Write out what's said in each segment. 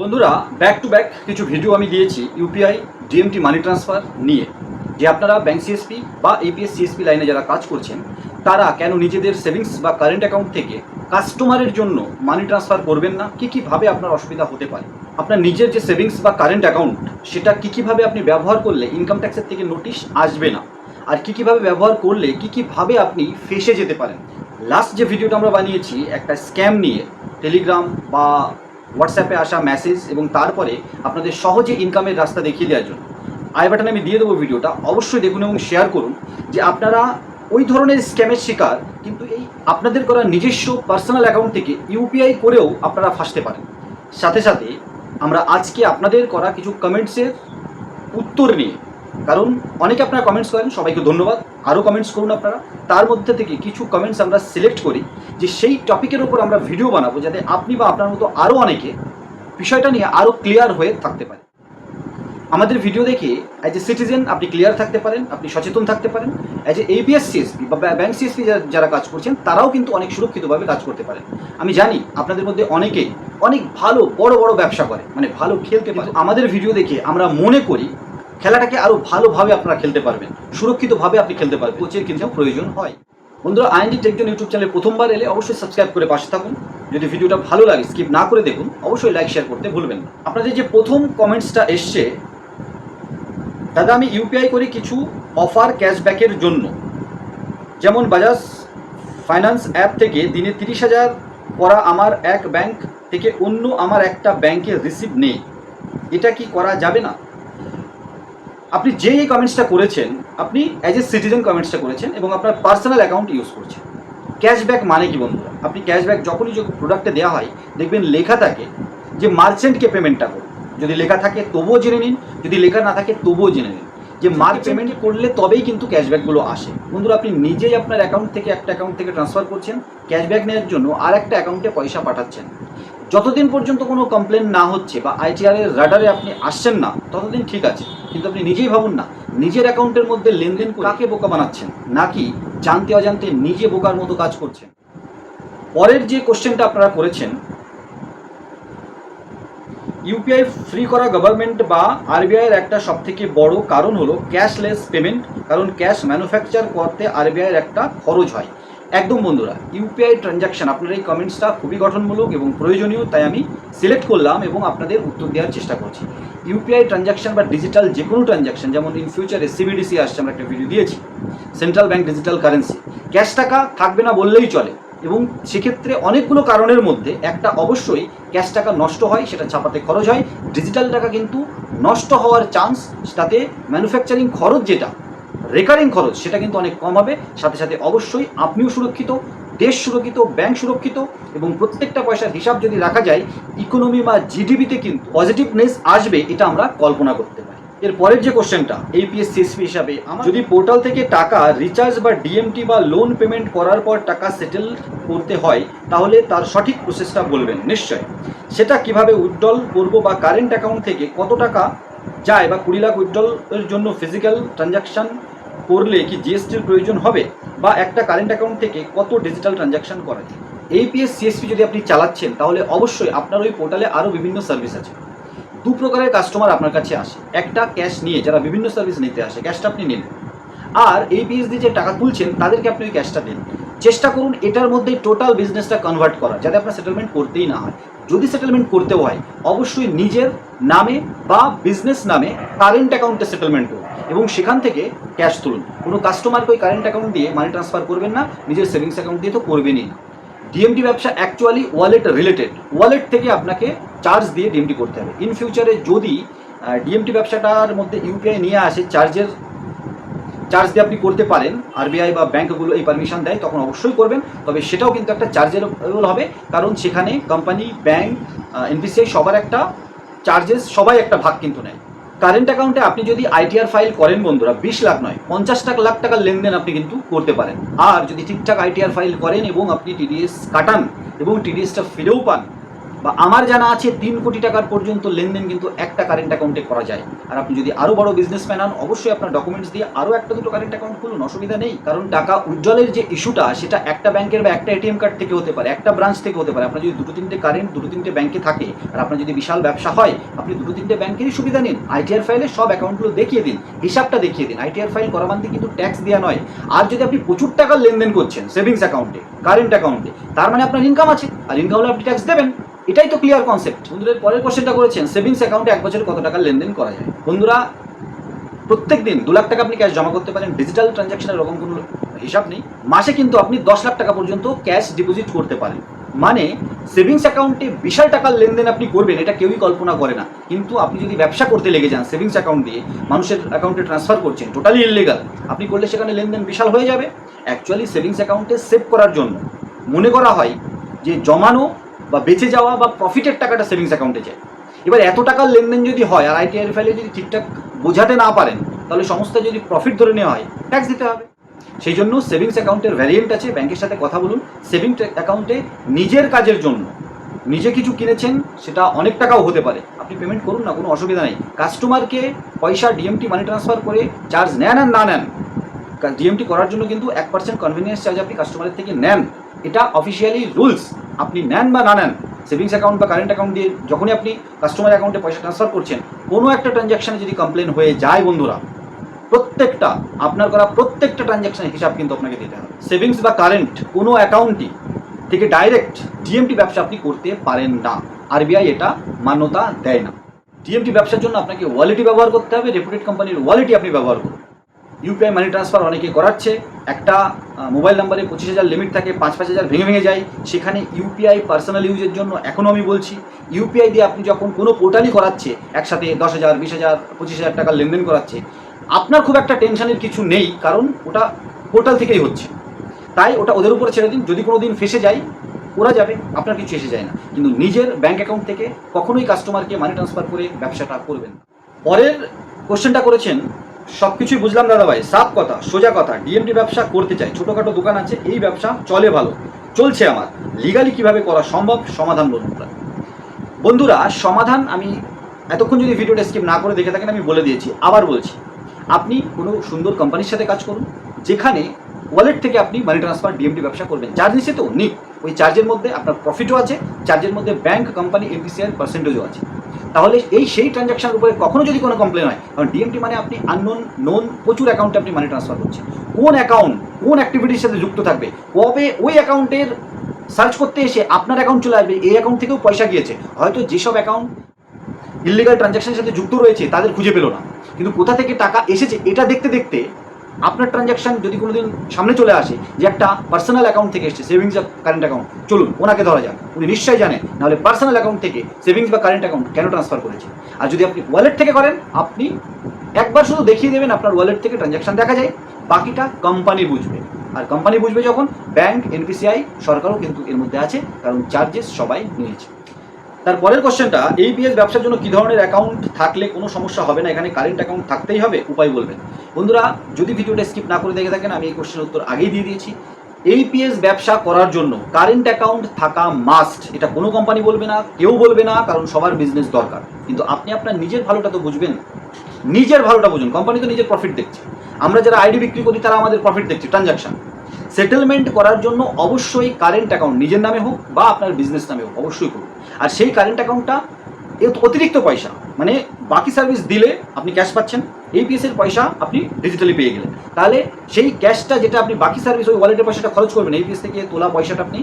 বন্ধুরা back to back কিছু video আমি দিয়েছি ইউপিআই ডিএমটি মানি ট্রান্সফার নিয়ে। যে আপনারা ব্যাংক সিএসপি বা এপিএস সিএসপি লাইনে যারা কাজ করছেন, তারা কেন নিজেদের সেভিংস বা কারেন্ট অ্যাকাউন্ট থেকে কাস্টমারের জন্য মানি ট্রান্সফার করবেন না? কী কীভাবে আপনার অসুবিধা হতে পারে? আপনার নিজের যে সেভিংস বা কারেন্ট অ্যাকাউন্ট সেটা কী কীভাবে আপনি ব্যবহার করলে ইনকাম ট্যাক্সের থেকে নোটিশ আসবে না? আর কী কীভাবে ব্যবহার করলে কী কীভাবে আপনি ফেসে যেতে পারেন? লাস্ট যে ভিডিওটা আমরা বানিয়েছি, একটা স্ক্যাম নিয়ে টেলিগ্রাম বা হোয়াটসঅ্যাপে আসা মেসেজ এবং তারপরে আপনাদের সহজে ইনকামের রাস্তা দেখিয়ে দেওয়ার জন্য। আই বাটনে আমি দিয়ে দেবো ভিডিওটা। অবশ্যই দেখুন এবং শেয়ার করুন যে আপনারা ওই ধরনের স্ক্যামের শিকার, কিন্তু এই আপনাদের করা নিজস্ব পার্সোনাল অ্যাকাউন্ট থেকে ইউপিআই করেও আপনারা ফাঁসতে পারেন। সাথে সাথে আমরা আজকে আপনাদের করা কিছু কমেন্টসের উত্তর নিয়ে কারণ অনেকে আপনারা কমেন্টস করেন, সবাইকে ধন্যবাদ। আরও কমেন্টস করুন আপনারা। তার মধ্যে থেকে কিছু কমেন্টস আমরা সিলেক্ট করি যে সেই টপিকের উপর আমরা ভিডিও বানাবো যাতে আপনি বা আপনার মতো আরও অনেকে বিষয়টা নিয়ে আরও ক্লিয়ার হয়ে থাকতে পারে। আমাদের ভিডিও দেখে অ্যাজ এ সিটিজেন আপনি ক্লিয়ার থাকতে পারেন, আপনি সচেতন থাকতে পারেন। অ্যাজ এ এপিএস সিএসপি বা ব্যাংক সিএসপি যারা কাজ করছেন, তারাও কিন্তু অনেক সুরক্ষিতভাবে কাজ করতে পারেন। আমি জানি আপনাদের মধ্যে অনেকেই অনেক ভালো, বড় বড় ব্যবসা করে মানে ভালো খেলতে পারে। আমাদের ভিডিও দেখে আমরা মনে করি খেলাটাকে আরও ভালোভাবে আপনারা খেলতে পারবেন। সুরক্ষিতভাবে আপনি খেলতে পারবেন। কোচের কিন্তু প্রয়োজন হয়। বন্ধুরা, আইএনডি টেকজন ইউটিউব চ্যানেলে প্রথমবার এলে অবশ্যই সাবস্ক্রাইব করে পাশে থাকুন। যদি ভিডিওটা ভালো লাগে স্কিপ না করে দেখুন, অবশ্যই লাইক শেয়ার করতে ভুলবেন না। আপনাদের যে প্রথম কমেন্টসটা এসছে, দাদা, আমি ইউপিআই করি কিছু অফার ক্যাশব্যাকের জন্য। যেমন বাজাজ ফাইন্যান্স অ্যাপ থেকে দিনে তিরিশ হাজার করা আমার এক ব্যাংক থেকে অন্য আমার একটা ব্যাংকে রিসিভ নেই। এটা কি করা যাবে না? আপনি যে এই কমেন্টসটা করেছেন আপনি অ্যাজ এ সিটিজেন কমেন্টসটা করেছেন এবং আপনার পার্সোনাল অ্যাকাউন্ট ইউজ করছেন। ক্যাশব্যাক মানে কি বন্ধুরা? আপনি ক্যাশব্যাক যখনই যখন প্রোডাক্টে দেওয়া হয় দেখবেন লেখা থাকে যে মার্চেন্টকে পেমেন্টটা করুন। যদি লেখা থাকে তবুও জেনে নিন যদি লেখা না থাকে তবুও জেনে নিন। যে মার্চ পেমেন্ট করলে তবেই কিন্তু ক্যাশব্যাকগুলো আসে। বন্ধুরা আপনি নিজেই আপনার অ্যাকাউন্ট থেকে একটা অ্যাকাউন্ট থেকে ট্রান্সফার করছেন ক্যাশব্যাক নেওয়ার জন্য আর একটা অ্যাকাউন্টে পয়সা পাঠাচ্ছেন। যতদিন পর্যন্ত কোনো কমপ্লেন না হচ্ছে বা আইটিআর এর রাডারে আপনি আসছেন না, ততদিন ঠিক আছে। কিন্তু আপনি নিজেই ভাবুন না, নিজের অ্যাকাউন্টের মধ্যে লেনদেন কাকে বোকা বানাচ্ছেন? নাকি জানতে অজান্তে নিজে বোকার মতো কাজ করছেন? পরের যে কোশ্চেনটা আপনারা করেছেন ইউপিআই ফ্রি করা গভর্নমেন্ট বা আরবিআইয়ের একটা সবথেকে বড় কারণ হলো ক্যাশলেস পেমেন্ট কারণ ক্যাশ ম্যানুফ্যাকচার করতে আরবিআইয়ের একটা খরচ হয়। একদম বন্ধুরা ইউপিআই ট্রানজাকশন আপনার এই কমেন্টসটা খুবই গঠনমূলক এবং প্রয়োজনীয়, তাই আমি সিলেক্ট করলাম এবং আপনাদের উত্তর দেওয়ার চেষ্টা করছি। ইউপিআই ট্রানজাকশন বা ডিজিটাল যে কোনো ট্রানজাকশন যেমন ইন ফিউচারে সিবিডিসি আসছে, আমরা একটা ভিডিও দিয়েছি central bank digital currency cash টাকা থাকবে না বললেই চলে এবং সেক্ষেত্রে অনেকগুলো কারণের মধ্যে একটা অবশ্যই ক্যাশ টাকা নষ্ট হয়, সেটা ছাপাতে খরচ হয় ডিজিটাল টাকা কিন্তু নষ্ট হওয়ার চান্স তাতে ম্যানুফ্যাকচারিং খরচ যেটা রেকারিং খরচ, সেটা কিন্তু অনেক কম হবে। সাথে সাথে অবশ্যই আপনিও সুরক্ষিত, দেশ সুরক্ষিত ব্যাংক সুরক্ষিত এবং প্রত্যেকটা পয়সার হিসাব যদি রাখা যায় ইকোনমি বা জিডিপিতে কিন্তু পজিটিভনেস আসবে, এটা আমরা কল্পনা করতে পারি। এর পরের যে কোশ্চেনটা এপিএস সিএসপি হিসাবে, আমার যদি পোর্টাল থেকে টাকা রিচার্জ বা ডিএমটি বা লোন পেমেন্ট করার পর টাকা সেটেল করতে হয়, তাহলে তার সঠিক প্রসেসটা বলবেন। নিশ্চয় সেটা কীভাবে উইথড্রল করব বা কারেন্ট অ্যাকাউন্ট থেকে কত টাকা যায় বা কুড়ি লাখ উইথড্রলের জন্য ফিজিক্যাল ট্রানজাকশন করলে কি জিএসটির প্রয়োজন হবে? বা একটা কারেন্ট অ্যাকাউন্ট থেকে কত ডিজিটাল ট্রানজাকশন করা? যায় এইপিএস সিএসপি যদি আপনি চালাচ্ছেন, তাহলে অবশ্যই আপনার ওই পোর্টালে আরও বিভিন্ন সার্ভিস আছে। দু প্রকারের কাস্টমার আপনার কাছে আসে। একটা ক্যাশ নিয়ে যারা বিভিন্ন সার্ভিস নিতে আসে ক্যাশটা আপনি নিন আর এই পিএস দিয়ে যে টাকা তুলছেন, তাদেরকে আপনি ওই ক্যাশটা দিন। চেষ্টা করুন এটার মধ্যে টোটাল বিজনেসটা কনভার্ট করা, যাতে আপনার সেটেলমেন্ট করতেই না হয়। যদি সেটেলমেন্ট করতেও হয়, অবশ্যই নিজের নামে বা বিজনেস নামে কারেন্ট অ্যাকাউন্টে সেটেলমেন্ট করুন এবং সেখান থেকে ক্যাশ তুলুন। কোনো কাস্টমারকে ওই কারেন্ট অ্যাকাউন্ট দিয়ে মানি ট্রান্সফার করবেন না, নিজের সেভিংস অ্যাকাউন্ট দিয়ে তো করবেনই না। ডিএমটি ব্যবসা অ্যাকচুয়ালি ওয়ালেট রিলেটেড ওয়ালেট থেকে আপনাকে চার্জ দিয়ে ডিএমটি করতে হবে। ইন ফিউচারে যদি ডিএমটি ব্যবসাটার মধ্যে ইউপিআই নিয়ে আসে চার্জের চার্জ দিয়ে আপনি করতে পারেন আরবিআই বা ব্যাঙ্কগুলো এই পারমিশন দেয়, তখন অবশ্যই করবেন। তবে সেটাও কিন্তু একটা চার্জের হবে, কারণ সেখানে কোম্পানি ব্যাঙ্ক এনপিসিআই সবার একটা চার্জেস সবাই একটা ভাগ কিন্তু নেয়। কারেন্ট অ্যাকাউন্টে আপনি যদি আইটিআর ফাইল করেন বন্ধুরা, বিশ লাখ নয়, পঞ্চাশ টাকা লাখ টাকার লেনদেন আপনি কিন্তু করতে পারেন। আর যদি ঠিকঠাক আইটিআর ফাইল করেন এবং আপনি টিডিএস কাটান এবং টিডিএসটা ফিরেও পান বা আমার জানা আছে, তিন কোটি টাকার পর্যন্ত লেনদেন কিন্তু একটা কারেন্ট অ্যাকাউন্টে করা যায়। আর আপনি যদি আরও বড় বিজনেসম্যান হন, অবশ্যই আপনার ডকুমেন্টস দিয়ে আরও একটা দুটো কারেন্ট অ্যাকাউন্ট খুলুন, অসুবিধা নেই। কারণ টাকা উজ্জ্বলের যে ইস্যুটা সেটা একটা ব্যাংকের বা একটা এটিএম কার্ড থেকে হতে পারে, একটা ব্রাঞ্চ থেকে হতে পারে। আপনার যদি দুটো তিনটে কারেন্ট দুটো তিনটে ব্যাংকে থাকে, আর আপনার যদি বিশাল ব্যবসা হয়, আপনি দুটো তিনটে ব্যাংকেরই সুবিধা নিন। আইটিআর ফাইলে সব অ্যাকাউন্টগুলো দেখিয়ে দিন, হিসাবটা দেখিয়ে দিন। আইটিআর ফাইল করা মানে কিন্তু ট্যাক্স দেওয়া নয়। আর যদি আপনি প্রচুর টাকার লেনদেন করছেন সেভিংস অ্যাকাউন্টে কারেন্ট অ্যাকাউন্টে তার মানে আপনার ইনকাম আছে। আর ইনকাম হলে আপনি ট্যাক্স দেবেন। এটাই তো ক্লিয়ার কনসেপ্ট বন্ধুদের পরের কোশ্চেনটা করেছেন সেভিংস অ্যাকাউন্টে এক বছরে কত টাকা লেনদেন করা যায়? বন্ধুরা প্রত্যেক দিন দু লাখ টাকা আপনি ক্যাশ জমা করতে পারেন ডিজিটাল ট্রানজ্যাকশনের এরকম কোনো হিসাব নেই। মাসে কিন্তু আপনি দশ লাখ টাকা পর্যন্ত ক্যাশ ডিপোজিট করতে পারেন। মানে সেভিংস অ্যাকাউন্টে বিশাল টাকার লেনদেন আপনি করবেন, এটা কেউই কল্পনা করে না। কিন্তু আপনি যদি ব্যবসা করতে লেগে যান সেভিংস অ্যাকাউন্ট দিয়ে, মানুষের অ্যাকাউন্টে ট্রান্সফার করছেন টোটালি ইলিগাল আপনি করলে সেখানে লেনদেন বিশাল হয়ে যাবে। অ্যাকচুয়ালি সেভিংস অ্যাকাউন্টে সেভ করার জন্য মনে করা হয় যে জমানো বা বেঁচে যাওয়া বা প্রফিটের টাকাটা সেভিংস অ্যাকাউন্টে যায়। এবার এত টাকার লেনদেন যদি হয় আর আইটিআই ফাইলে যদি ঠিকঠাক বোঝাতে না পারেন, তাহলে সমস্ত যদি প্রফিট ধরে নেওয়া হয় ট্যাক্স দিতে হবে। সেই জন্য সেভিংস অ্যাকাউন্টের ভ্যারিয়েন্ট আছে ব্যাংকের সাথে কথা বলুন। সেভিংস অ্যাকাউন্টে নিজের কাজের জন্য নিজে কিছু কিনেছেন, সেটা অনেক টাকাও হতে পারে। আপনি পেমেন্ট করুন না, কোনো অসুবিধা নেই। কাস্টমারকে পয়সা ডিএমটি মানি ট্রান্সফার করে চার্জ নেন আর না নেন ডিএমটি করার জন্য কিন্তু এক পার্সেন্ট কনভিনিয়েন্স চার্জ আপনি কাস্টমারের থেকে নেন। এটা অফিসিয়ালি রুলস আপনি নেন বা না নেন, সেভিংস অ্যাকাউন্ট বা কারেন্ট অ্যাকাউন্ট দিয়ে যখনই আপনি কাস্টমার অ্যাকাউন্টে পয়সা ট্রান্সফার করছেন, কোনো একটা ট্রানজ্যাকশানে যদি কমপ্লেন হয়ে যায় বন্ধুরা, প্রত্যেকটা, আপনার করা প্রত্যেকটা ট্রানজ্যাকশনের হিসাব কিন্তু আপনাকে দিতে হবে। সেভিংস বা কারেন্ট কোনো অ্যাকাউন্টই থেকে ডাইরেক্ট ডিএমটি ব্যবসা আপনি করতে পারেন না। আরবিআই এটা মান্যতা দেয় না। ডিএমটি ব্যবসার জন্য আপনাকে ওয়ালেটই ব্যবহার করতে হবে রেপুটেড কোম্পানির ওয়ালেটই আপনি ব্যবহার করুন। ইউপিআই মানি ট্রান্সফার অনেকে করাচ্ছে। একটা মোবাইল নাম্বারে পঁচিশ হাজার লিমিট থাকে, পাঁচ পাঁচ হাজার ভেঙে ভেঙে যায়। সেখানে ইউপিআই পার্সোনাল ইউজের জন্য এখনও আমি বলছি ইউপিআই দিয়ে আপনি যখন কোনো পোর্টালই করাচ্ছে, একসাথে দশ হাজার, বিশ হাজার, পঁচিশ হাজার টাকার লেনদেন করাচ্ছে, আপনার খুব একটা টেনশনের কিছু নেই, কারণ ওটা পোর্টাল থেকেই হচ্ছে। তাই ওটা ওদের উপরে ছেড়ে দিন, যদি কোনো দিন ফেসে যায়, ওরা যাবে, আপনার কিছু এসে যায় না। কিন্তু নিজের ব্যাঙ্ক অ্যাকাউন্ট থেকে কখনোই কাস্টমারকে মানি ট্রান্সফার করে ব্যবসাটা করবেন পরের কোশ্চেনটা করেছেন সব কিছুই বুঝলাম দাদা ভাই সাফ কথা, সোজা কথা ডিএমটি ব্যবসা করতে চাই, ছোটোখাটো দোকান আছে, এই ব্যবসা চলে ভালো, চলছে আমার। লিগালি কীভাবে করা সম্ভব, সমাধান বলুন বন্ধুরা, সমাধান আমি এতক্ষণ যদি ভিডিওটা স্কিপ না করে দেখে থাকেন, আমি বলে দিয়েছি, আবার বলছি। আপনি কোনো সুন্দর কোম্পানির সাথে কাজ করুন, যেখানে ওয়ালেট থেকে আপনি মানি ট্রান্সফার ডিএমটি ব্যবসা করবেন। চার্জ নিচ্ছে তো নিক ওই চার্জের মধ্যে আপনার প্রফিটও আছে চার্জের মধ্যে ব্যাংক কোম্পানি এমপিসিআর পার্সেন্টেজও আছে। তাহলে এই সেই ট্রানজ্যাকশনের উপরে কখনো যদি কোনো কমপ্লেন হয়, কারণ ডিএমটি মানে আপনি আননোন নোন প্রচুর অ্যাকাউন্টে আপনি মানি ট্রান্সফার করছেন। কোন অ্যাকাউন্ট কোন অ্যাক্টিভিটির সাথে যুক্ত থাকবে, কবে ওই অ্যাকাউন্টের সার্চ করতে এসে আপনার অ্যাকাউন্ট চলে আসবে, এই অ্যাকাউন্ট থেকেও পয়সা গিয়েছে। হয়তো যেসব অ্যাকাউন্ট ইলিগাল ট্রানজাকশনের সাথে যুক্ত রয়েছে, তাদের খুঁজে পেল না। কিন্তু কোথা থেকে টাকা এসেছে, এটা দেখতে দেখতে আপনার ট্রানজ্যাকশন যদি কোনোদিন সামনে চলে আসে, যে একটা পার্সোনাল অ্যাকাউন্ট থেকে এসছে সেভিংস বা কারেন্ট অ্যাকাউন্ট চলুন, ওনাকে ধরা যাক। উনি নিশ্চয়ই জানেন, নাহলে পার্সোনাল অ্যাকাউন্ট থেকে সেভিংস বা কারেন্ট অ্যাকাউন্ট কেন ট্রান্সফার করেছে? আর যদি আপনি ওয়ালেট থেকে করেন, আপনি একবার শুধু দেখিয়ে দেবেন, আপনার ওয়ালেট থেকে ট্রানজ্যাকশন দেখা যায়, বাকিটা কোম্পানি বুঝবে। আর কোম্পানি বুঝবে যখন ব্যাংক এনপিসিআই সরকারও কিন্তু এর মধ্যে আছে, কারণ চার্জেস সবাই নিয়েছে। তারপরের কোশ্চেনটা এইপিএস ব্যবসার জন্য কী ধরনের অ্যাকাউন্ট থাকলে কোনো সমস্যা হবে না? এখানে কারেন্ট অ্যাকাউন্ট থাকতেই হবে, উপায় বলবেন। বন্ধুরা, যদি ভিডিওটা স্কিপ না করে দেখে থাকেন, আমি এই কোশ্চেনের উত্তর আগেই দিয়ে দিয়েছি। এইপিএস ব্যবসা করার জন্য কারেন্ট অ্যাকাউন্ট থাকা মাস্ট এটা কোনো কোম্পানি বলবে না, কেউ বলবে না, কারণ সবার বিজনেস দরকার। কিন্তু আপনি আপনার নিজের ভালোটা তো বুঝবেন। নিজের ভালোটা বুঝুন কোম্পানি তো নিজের প্রফিট দেখছে। আমরা যারা আইডি বিক্রি করি, তারা আমাদের প্রফিট দেখছে ট্রানজাকশন সেটেলমেন্ট করার জন্য অবশ্যই কারেন্ট অ্যাকাউন্ট নিজের নামে হোক বা আপনার বিজনেস নামে হোক, অবশ্যই করুন। আর সেই কারেন্ট অ্যাকাউন্টটা অতিরিক্ত পয়সা মানে বাকি সার্ভিস দিলে আপনি ক্যাশ পাচ্ছেন এর পয়সা আপনি ডিজিটালি পেয়ে গেলেন। তাহলে সেই ক্যাশটা যেটা আপনি বাকি সার্ভিস ওই ওয়ালেটের পয়সাটা খরচ করবেন এইপিএস থেকে তোলা পয়সাটা আপনি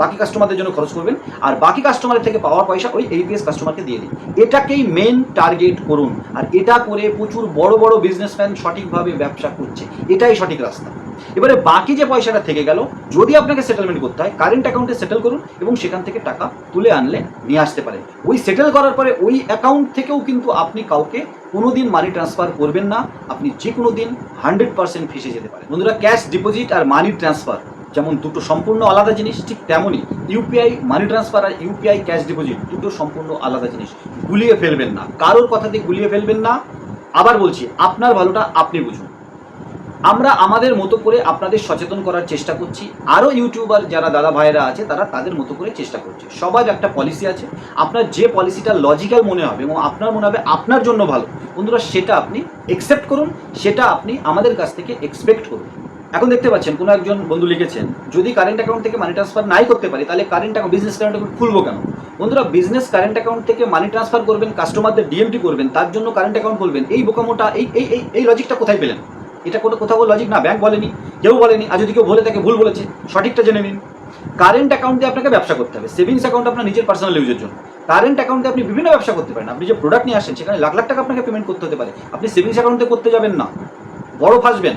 বাকি কাস্টমারদের জন্য খরচ করবেন, আর বাকি কাস্টমারের থেকে পাওয়া পয়সা ওই এইপিএস কাস্টমারকে দিয়ে দিন। এটাকেই মেন টার্গেট করুন। আর এটা করে প্রচুর বড় বড় বিজনেসম্যান সঠিকভাবে ব্যবসা করছে। এটাই সঠিক রাস্তা। এবারে বাকি যে পয়সাটা থেকে গেল, যদি আপনাকে সেটেলমেন্ট করতে হয় কারেন্ট অ্যাকাউন্টে সেটেল করুন এবং সেখান থেকে টাকা তুলে আনলে নিয়ে আসতে পারেন ওই সেটেল করার পরে ওই অ্যাকাউন্ট থেকেও কিন্তু আপনি কাউকে কোনো দিন মানি ট্রান্সফার করবেন না। আপনি যে কোনো দিন হান্ড্রেড পার্সেন্ট ফেসে যেতে পারেন। বন্ধুরা ক্যাশ ডিপোজিট আর মানি ট্রান্সফার যেমন দুটো সম্পূর্ণ আলাদা জিনিস, ঠিক তেমনই ইউপিআই মানি ট্রান্সফার আর ইউপিআই ক্যাশ ডিপোজিট দুটো সম্পূর্ণ আলাদা জিনিস। গুলিয়ে ফেলবেন না। কারোর কথাতে গুলিয়ে ফেলবেন না। আবার বলছি, আপনার ভালোটা আপনি বুঝুন। আমরা আমাদের মতো করে আপনাদের সচেতন করার চেষ্টা করছি। আরও ইউটিউবার যারা দাদা ভাইয়েরা আছে, তারা তাদের মতো করে চেষ্টা করছে। সবার একটা পলিসি আছে। আপনার যে পলিসিটা লজিক্যাল মনে হবে এবং আপনার মনে হবে আপনার জন্য ভালো, বন্ধুরা সেটা আপনি একসেপ্ট করুন, সেটা আপনি আমাদের কাছ থেকে এক্সপেক্ট করুন। এখন দেখতে পাচ্ছেন, কোনো একজন বন্ধু লিখেছেন, যদি কারেন্ট অ্যাকাউন্ট থেকে মানি ট্রান্সফার নাই করতে পারি, তাহলে current account business current account খুলবো কেন? বন্ধুরা বিজনেস কারেন্ট অ্যাকাউন্ট থেকে মানি ট্রান্সফার করবেন কাস্টমারদের ডিএমটি করবেন, তার জন্য কারেন্ট অ্যাকাউন্ট খুলবেন এই বোকামোটা, এই এই এই এই লজিকটা কোথায় পেলেন? এটা কোনো কোথাও লজিক না ব্যাংক বলেনি, কেউ বলেনি, আর যদি কেউ বলে থাকে, ভুল বলেছে, সঠিকটা জেনে নিন। কারেন্ট অ্যাকাউন্ট দিয়ে আপনাকে ব্যবসা করতে হবে সেভিংস অ্যাকাউন্ট আপনার নিজের পার্সোনাল ইউজের জন্য। কারেন্ট অ্যাকাউন্টে আপনি বিভিন্ন ব্যবসা করতে পারেন, আপনি যে প্রোডাক্ট নিয়ে আসেন সেখানে লাখ লাখ টাকা আপনাকে পেমেন্ট করতে হতে পারে। আপনি সেভিংস অ্যাকাউন্টে করতে যাবেন না বড় ফাঁসবেন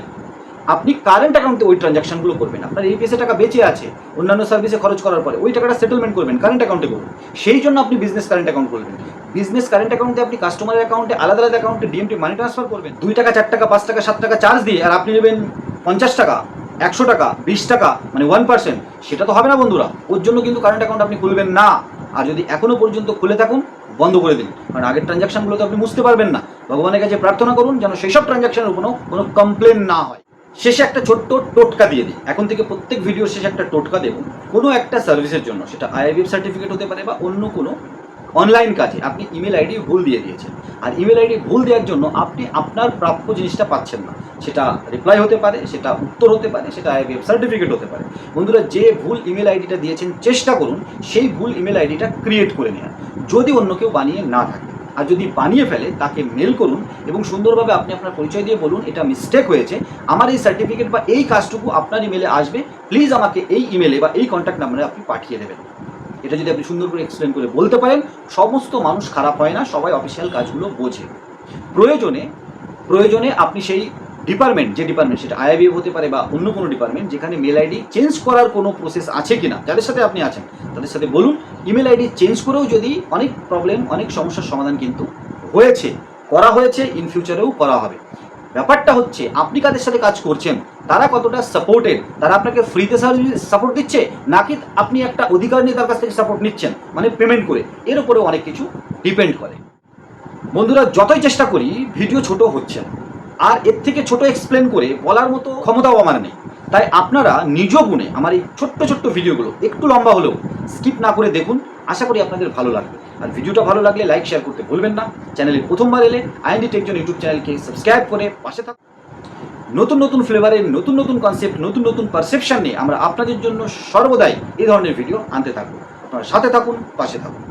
আপনি কারেন্ট অ্যাকাউন্টে ওই ট্রানজাকশনগুলো করবেন, আপনার এই পেসে টাকা বেঁচে আছে, অন্যান্য সার্ভিসে খরচ করার পরে, ওই টাকাটা সেটেলমেন্ট করবেন কারেন্ট অ্যাকাউন্টে করবেন। সেই জন্য আপনি বিজনেস কারেন্ট অ্যাকাউন্ট করবেন বিজনেস কারেন্ট অ্যাকাউন্টে আপনি কাস্টমারের অ্যাকাউন্টে আলাদা আলাদা অ্যাকাউন্টে ডিএমটি মানি ট্রান্সফার করবেন। দুই টাকা, চার টাকা, পাঁচ টাকা, সাত টাকা চার্জ দিয়ে আর আপনি নেবেন পঞ্চাশ টাকা, একশো টাকা, বিশ টাকা মানে ওয়ান পার্সেন্ট সেটা তো হবে না বন্ধুরা। ওর জন্য কিন্তু কারেন্ট অ্যাকাউন্ট আপনি খুলবেন না। আর যদি এখনও পর্যন্ত খুলে থাকুন, বন্ধ করে দিন। কারণ আগের ট্রানজাকশনগুলো তো আপনি বুঝতে পারবেন না। ভগবানের কাছে প্রার্থনা করুন যেন সেই সব ট্রানজাকশনের কোনো কোনো কমপ্লেন না হয়। শেষে একটা ছোট্ট টোটকা দিয়ে দিই। এখন থেকে প্রত্যেক ভিডিওর শেষে একটা টোটকা দেবো। কোনো একটা সার্ভিসের জন্য। সেটা আইআইবিএফ সার্টিফিকেট হতে পারে বা অন্য কোনো অনলাইন কাজে, আপনি ইমেল আইডি ভুল দিয়ে দিয়েছেন। আর ইমেল আইডি ভুল দেওয়ার জন্য আপনি আপনার প্রাপ্য জিনিসটা পাচ্ছেন না। সেটা রিপ্লাই হতে পারে, সেটা উত্তর হতে পারে, সেটা আইবিএফ সার্টিফিকেট হতে পারে। বন্ধুরা, যে ভুল ইমেল আইডিটা দিয়েছেন, চেষ্টা করুন সেই ভুল ইমেল আইডিটা ক্রিয়েট করে নেওয়ার। যদি অন্য কেউ বানিয়ে না থাকে, আর যদি বানিয়ে ফেলে, তাকে মেল করুন এবং সুন্দরভাবে আপনি আপনার পরিচয় দিয়ে বলুন, এটা মিস্টেক হয়েছে, আমার এই সার্টিফিকেট বা এই কাজটুকু আপনার ইমেলে আসবে প্লিজ আমাকে এই ইমেলে বা এই কন্ট্যাক্ট নাম্বারে আপনি পাঠিয়ে দেবেন। এটা যদি আপনি সুন্দর করে এক্সপ্লেন করে বলতে পারেন, সমস্ত মানুষ খারাপ হয় না, সবাই অফিসিয়াল কাজগুলো বোঝে। প্রয়োজনে প্রয়োজনে আপনি সেই ডিপার্টমেন্ট যে ডিপার্টমেন্ট সেটা আইআইবিএফ হতে পারে বা অন্য কোনো ডিপার্টমেন্ট যেখানে মেল আইডি চেঞ্জ করার কোনো প্রসেস আছে কিনা, যাদের সাথে আপনি আছেন, তাদের সাথে বলুন। ইমেল আইডি চেঞ্জ করেও যদি অনেক প্রবলেম অনেক সমস্যার সমাধান কিন্তু হয়েছে, করা হয়েছে ইন ফিউচারেও করা হবে। ব্যাপারটা হচ্ছে, আপনি কাদের সাথে কাজ করছেন? তারা কতটা সাপোর্টেড তারা আপনাকে ফ্রিতে সাপোর্ট দিচ্ছে? নাকি আপনি একটা অধিকার নিয়ে তার কাছ থেকে সাপোর্ট নিচ্ছেন? মানে পেমেন্ট করে। এর উপরেও অনেক কিছু ডিপেন্ড করে। বন্ধুরা, যতই চেষ্টা করি ভিডিও ছোট হচ্ছে না। আর এর থেকে ছোট এক্সপ্লেন করে বলার মতো ক্ষমতাও আমার নেই। তাই আপনারা নিজ গুণে আমার এই ছোট্ট ছোট্ট ভিডিওগুলো একটু লম্বা হলেও স্কিপ না করে দেখুন। আশা করি আপনাদের ভালো লাগবে। আর ভিডিওটা ভালো লাগলে লাইক শেয়ার করতে ভুলবেন না। চ্যানেলে প্রথমবার এলে আইএনডি টেকজন ইউটিউব চ্যানেলকে সাবস্ক্রাইব করে পাশে থাকুন। নতুন নতুন ফ্লেভারের নতুন নতুন কনসেপ্ট নতুন নতুন পারসেপশন নিয়ে আমরা আপনাদের জন্য সর্বদাই এই ধরনের ভিডিও আনতে থাকব। আপনারা সাথে থাকুন, পাশে থাকুন।